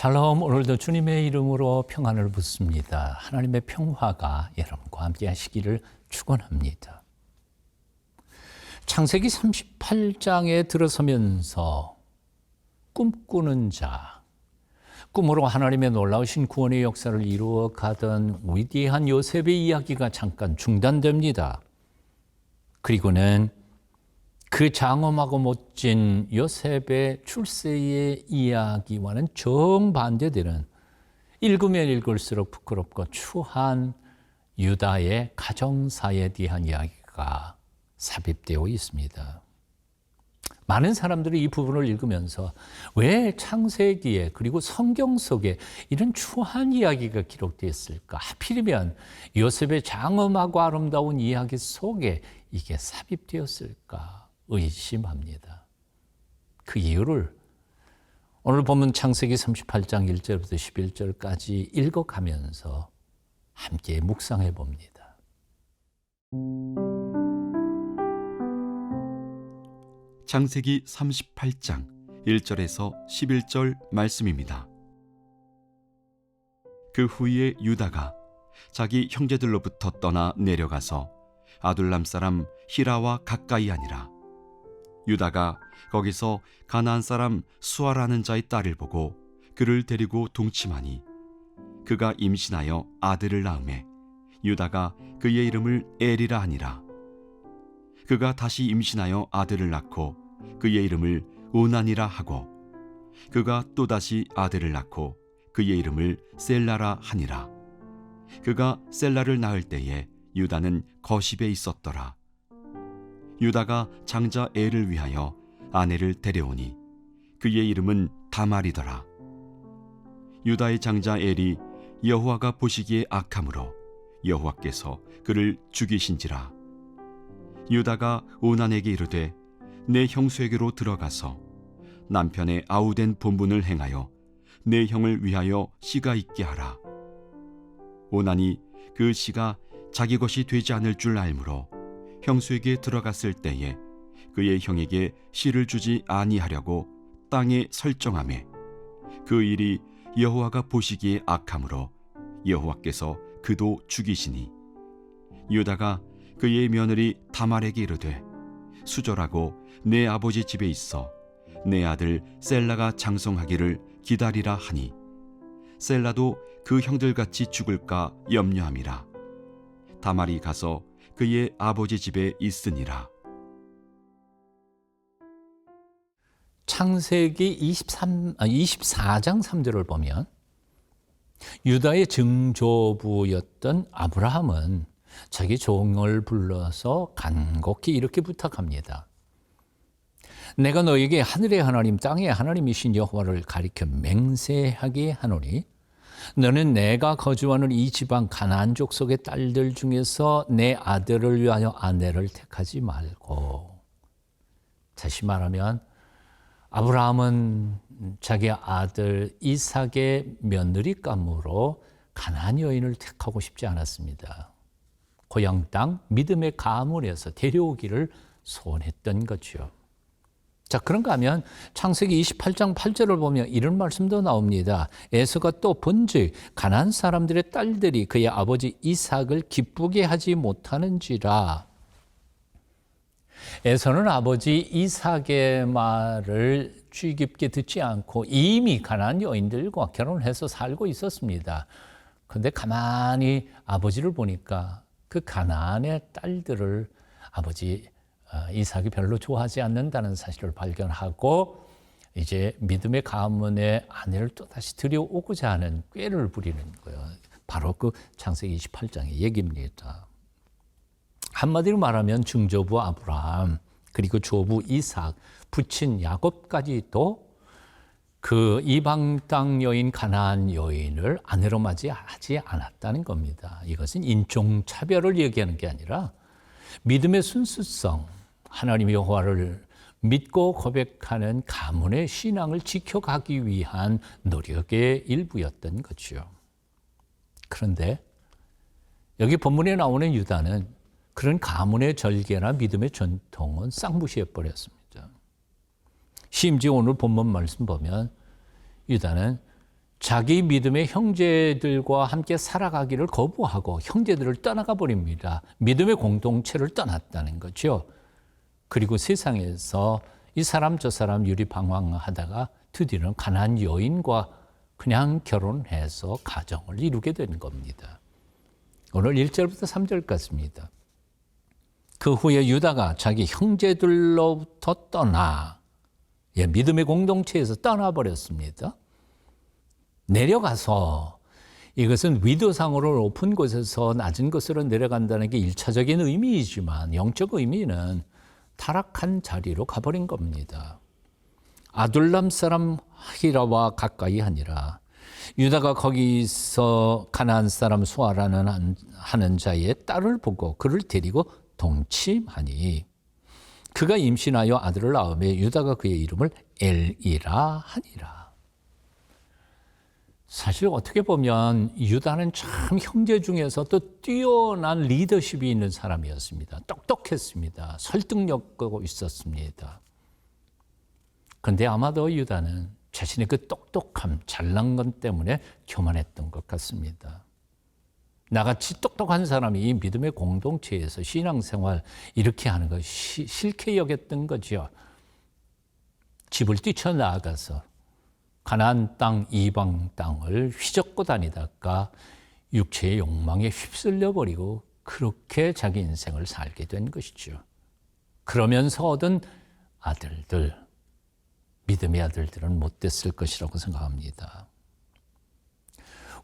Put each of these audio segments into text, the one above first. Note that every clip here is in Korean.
샬롬 오늘도 주님의 이름으로 평안을 붙습니다. 하나님의 평화가 여러분과 함께 하시기를 축원합니다. 창세기 38장에 들어서면서 꿈꾸는 자, 꿈으로 하나님의 놀라우신 구원의 역사를 이루어 가던 위대한 요셉의 이야기가 잠깐 중단됩니다. 그리고는 그 장엄하고 멋진 요셉의 출세의 이야기와는 정반대되는 읽으면 읽을수록 부끄럽고 추한 유다의 가정사에 대한 이야기가 삽입되어 있습니다. 많은 사람들이 이 부분을 읽으면서 왜 창세기에 그리고 성경 속에 이런 추한 이야기가 기록되었을까? 하필이면 요셉의 장엄하고 아름다운 이야기 속에 이게 삽입되었을까? 의심합니다. 그 이유를 오늘 보면 창세기 38장 1절부터 11절까지 읽어가면서 함께 묵상해 봅니다. 창세기 38장 1절에서 11절 말씀입니다. 그 후에 유다가 자기 형제들로부터 떠나 내려가서 아둘람 사람 히라와 가까이 아니라 유다가 거기서 가나안 사람 수아라는 자의 딸을 보고 그를 데리고 동침하니 그가 임신하여 아들을 낳음에 유다가 그의 이름을 엘이라 하니라. 그가 다시 임신하여 아들을 낳고 그의 이름을 오난이라 하고 그가 또다시 아들을 낳고 그의 이름을 셀라라 하니라. 그가 셀라를 낳을 때에 유다는 거십에 있었더라 유다가 장자 엘을 위하여 아내를 데려오니 그의 이름은 다말이더라 유다의 장자 엘이 여호와가 보시기에 악함으로 여호와께서 그를 죽이신지라 유다가 오난에게 이르되 내 형수에게로 들어가서 남편의 아우된 본분을 행하여 내 형을 위하여 씨가 있게 하라. 오난이 그 씨가 자기 것이 되지 않을 줄 알므로 형수에게 들어갔을 때에 그의 형에게 씨를 주지 아니하려고 땅에 설정함에 그 일이 여호와가 보시기에 악함으로 여호와께서 그도 죽이시니 유다가 그의 며느리 다말에게 이르되 수절하고 내 아버지 집에 있어 내 아들 셀라가 장성하기를 기다리라 하니 셀라도 그 형들같이 죽을까 염려함이라. 다말이 가서 그의 아버지 집에 있으니라 창세기 23, 아, 24장 3절을 보면 유다의 증조부였던 아브라함은 자기 종을 불러서 간곡히 이렇게 부탁합니다. 내가 너에게 하늘의 하나님 땅의 하나님이신 여호와를 가리켜 맹세하게 하노니 너는 내가 거주하는 이 지방 가나안 족속의 딸들 중에서 내 아들을 위하여 아내를 택하지 말고 다시 말하면 아브라함은 자기 아들 이삭의 며느리감으로 가나안 여인을 택하고 싶지 않았습니다. 고향 땅 믿음의 가문에서 데려오기를 소원했던 거죠. 자, 그런가 하면 창세기 28장 8절을 보면 이런 말씀도 나옵니다. 에서가 또 본즉 가난 사람들의 딸들이 그의 아버지 이삭을 기쁘게 하지 못하는지라. 에서는 아버지 이삭의 말을 주의 깊게 듣지 않고 이미 가난 여인들과 결혼해서 살고 있었습니다. 근데 가만히 아버지를 보니까 그 가나안의 딸들을 아버지 이삭이 별로 좋아하지 않는다는 사실을 발견하고 이제 믿음의 가문의 아내를 또 다시 들여오고자 하는 꾀를 부리는 거예요. 바로 그 창세기 28장의 얘기입니다. 한마디로 말하면 증조부 아브라함 그리고 조부 이삭 부친 야곱까지도 그 이방 땅 여인 가나안 여인을 아내로 맞이하지 않았다는 겁니다. 이것은 인종 차별을 얘기하는 게 아니라 믿음의 순수성, 하나님 여호와를 믿고 고백하는 가문의 신앙을 지켜가기 위한 노력의 일부였던 거죠. 그런데 여기 본문에 나오는 유다는 그런 가문의 절개나 믿음의 전통은 쌍무시해 버렸습니다. 심지어 오늘 본문 말씀 보면 유다는 자기 믿음의 형제들과 함께 살아가기를 거부하고 형제들을 떠나가 버립니다. 믿음의 공동체를 떠났다는 거죠. 그리고 세상에서 이 사람 저 사람 유리방황하다가 드디어는 가난 여인과 그냥 결혼해서 가정을 이루게 된 겁니다. 오늘 1절부터 3절까지입니다. 그 후에 유다가 자기 형제들로부터 떠나 예, 믿음의 공동체에서 떠나버렸습니다. 내려가서 이것은 위도상으로 높은 곳에서 낮은 곳으로 내려간다는 게 일차적인 의미이지만 영적 의미는 타락한 자리로 가버린 겁니다. 아둘람 사람 히라와 가까이 하니라. 유다가 거기서 가나안 사람 수아라는 한- 하는 자의 딸을 보고 그를 데리고 동침하니 그가 임신하여 아들을 낳음에 유다가 그의 이름을 엘이라 하니라. 사실 어떻게 보면 유다는 참 형제 중에서도 뛰어난 리더십이 있는 사람이었습니다. 똑똑했습니다. 설득력도 있었습니다. 그런데 아마도 유다는 자신의 그 똑똑함, 잘난 것 때문에 교만했던 것 같습니다. 나같이 똑똑한 사람이 이 믿음의 공동체에서 신앙생활 이렇게 하는 것이 싫게 여겼던 거죠. 집을 뛰쳐나가서 가나안 땅 이방 땅을 휘젓고 다니다가 육체의 욕망에 휩쓸려 버리고 그렇게 자기 인생을 살게 된 것이죠. 그러면서 얻은 아들들 믿음의 아들들은 못됐을 것이라고 생각합니다.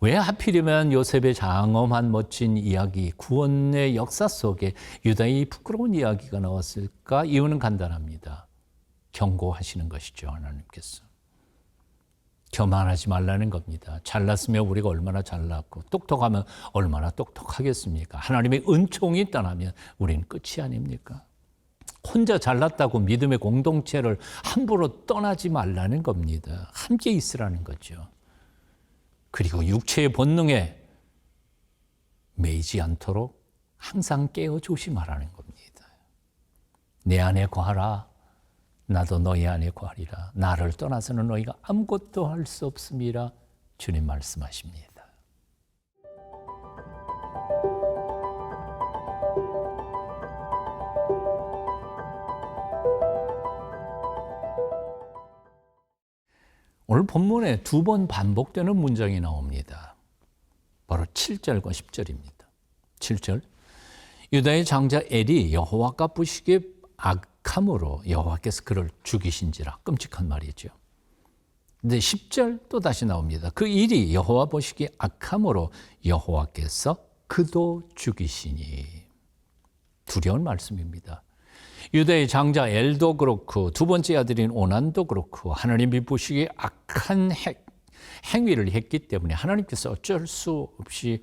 왜 하필이면 요셉의 장엄한 멋진 이야기, 구원의 역사 속에 유다의 부끄러운 이야기가 나왔을까? 이유는 간단합니다. 경고하시는 것이죠, 하나님께서. 교만하지 말라는 겁니다. 잘났으면 우리가 얼마나 잘났고 똑똑하면 얼마나 똑똑하겠습니까? 하나님의 은총이 떠나면 우리는 끝이 아닙니까? 혼자 잘났다고 믿음의 공동체를 함부로 떠나지 말라는 겁니다. 함께 있으라는 거죠. 그리고 육체의 본능에 매이지 않도록 항상 깨어 조심하라는 겁니다. 내 안에 거하라. 나도 너희 안에 거하리라. 나를 떠나서는 너희가 아무것도 할 수 없음이라 주님 말씀하십니다. 오늘 본문에 두 번 반복되는 문장이 나옵니다. 바로 7절과 10절입니다. 7절. 유다의 장자 엘이 여호와가 보시기에 악 함으로 여호와께서 그를 죽이신지라 끔찍한 말이죠. 근데 10절 또 다시 나옵니다. 그 일이 여호와 보시기에 악함으로 여호와께서 그도 죽이시니 두려운 말씀입니다. 유다의 장자 엘도 그렇고 두 번째 아들인 오난도 그렇고 하나님이 보시기에 악한 행, 행위를 했기 때문에 하나님께서 어쩔 수 없이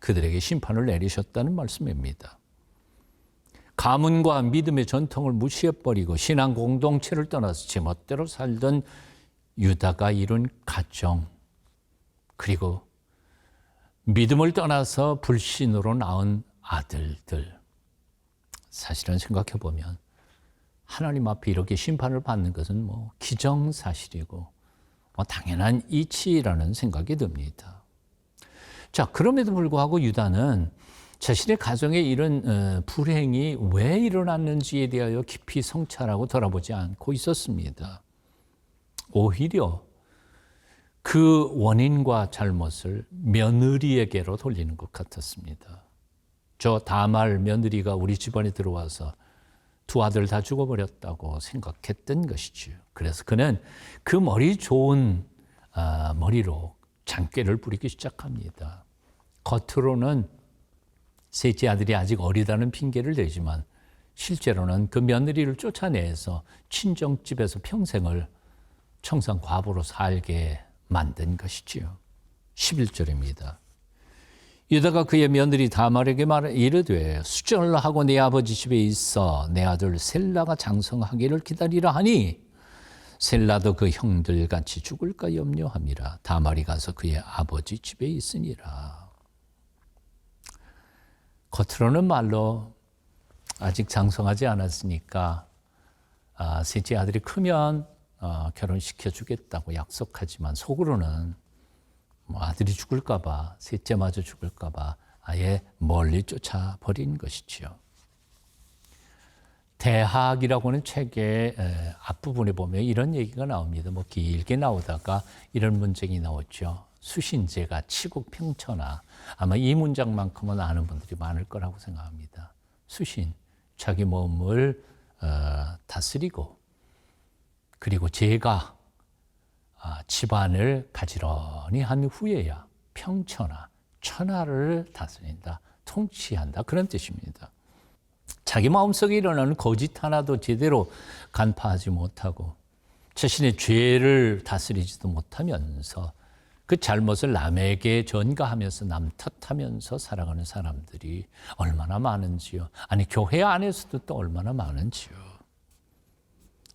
그들에게 심판을 내리셨다는 말씀입니다. 가문과 믿음의 전통을 무시해버리고 신앙 공동체를 떠나서 제멋대로 살던 유다가 이룬 가정 그리고 믿음을 떠나서 불신으로 낳은 아들들 사실은 생각해 보면 하나님 앞에 이렇게 심판을 받는 것은 뭐 기정사실이고 뭐 당연한 이치라는 생각이 듭니다. 자 그럼에도 불구하고 유다는 자신의 가정에 이런 어, 불행이 왜 일어났는지에 대하여 깊이 성찰하고 돌아보지 않고 있었습니다. 오히려 그 원인과 잘못을 며느리에게로 돌리는 것 같았습니다. 저 다말 며느리가 우리 집안에 들어와서 두 아들 다 죽어버렸다고 생각했던 것이죠. 그래서 그는 그 머리 좋은 아, 머리로 장꾀를 부리기 시작합니다. 겉으로는 셋째 아들이 아직 어리다는 핑계를 대지만 실제로는 그 며느리를 쫓아내서 친정집에서 평생을 청산 과부로 살게 만든 것이지요. 11절입니다. 유다가 그의 며느리 다말에게 말해 이르되 수전을 하고 내 아버지 집에 있어 내 아들 셀라가 장성하기를 기다리라 하니 셀라도 그 형들 같이 죽을까 염려함이라 다말이 가서 그의 아버지 집에 있으니라. 겉으로는 말로 아직 장성하지 않았으니까 아, 셋째 아들이 크면 어, 결혼시켜 주겠다고 약속하지만 속으로는 뭐 아들이 죽을까봐 셋째마저 죽을까봐 아예 멀리 쫓아 버린 것이지요. 대학이라고 하는 책의 에, 앞부분에 보면 이런 얘기가 나옵니다. 뭐 길게 나오다가 이런 문장이 나오죠. 수신제가 치국 평천하. 아마 이 문장만큼은 아는 분들이 많을 거라고 생각합니다. 수신, 자기 몸을 어, 다스리고 그리고 제가 아, 집안을 가지런히 한 후에야 평천하, 천하를 다스린다, 통치한다 그런 뜻입니다. 자기 마음속에 일어나는 거짓 하나도 제대로 간파하지 못하고 자신의 죄를 다스리지도 못하면서 그 잘못을 남에게 전가하면서 남 탓하면서 살아가는 사람들이 얼마나 많은지요. 아니 교회 안에서도 또 얼마나 많은지요.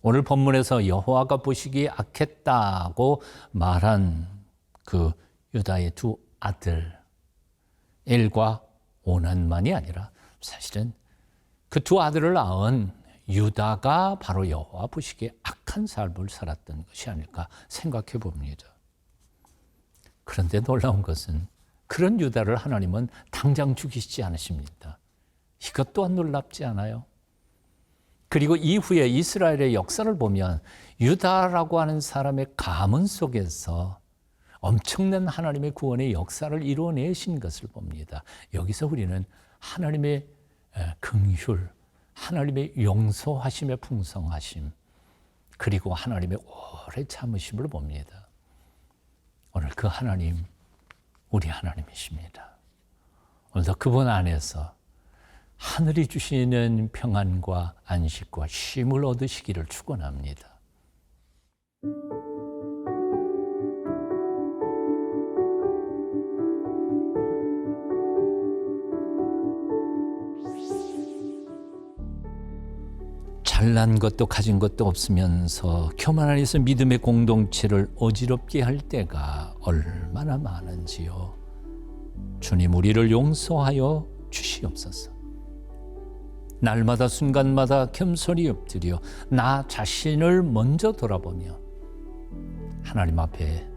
오늘 본문에서 여호와가 보시기에 악했다고 말한 그 유다의 두 아들 엘과 오난만이 아니라 사실은 그 두 아들을 낳은 유다가 바로 여호와 보시기에 악한 삶을 살았던 것이 아닐까 생각해 봅니다. 그런데 놀라운 것은 그런 유다를 하나님은 당장 죽이시지 않으십니다. 이것 또한 놀랍지 않아요? 그리고 이후에 이스라엘의 역사를 보면 유다라고 하는 사람의 가문 속에서 엄청난 하나님의 구원의 역사를 이루어내신 것을 봅니다. 여기서 우리는 하나님의 긍휼, 하나님의 용서하심의 풍성하심, 그리고 하나님의 오래 참으심을 봅니다. 오늘 그 하나님, 우리 하나님이십니다. 오늘도 그분 안에서 하늘이 주시는 평안과 안식과 쉼을 얻으시기를 축원합니다. 잘난 것도 가진 것도 없으면서 교만 안에서 믿음의 공동체를 어지럽게 할 때가 얼마나 많은지요. 주님 우리를 용서하여 주시옵소서. 날마다 순간마다 겸손히 엎드려 나 자신을 먼저 돌아보며 하나님 앞에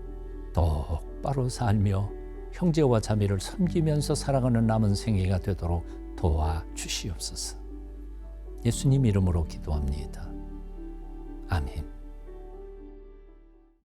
똑바로 살며 형제와 자매를 섬기면서 살아가는 남은 생애가 되도록 도와 주시옵소서. 예수님 이름으로 기도합니다. 아멘.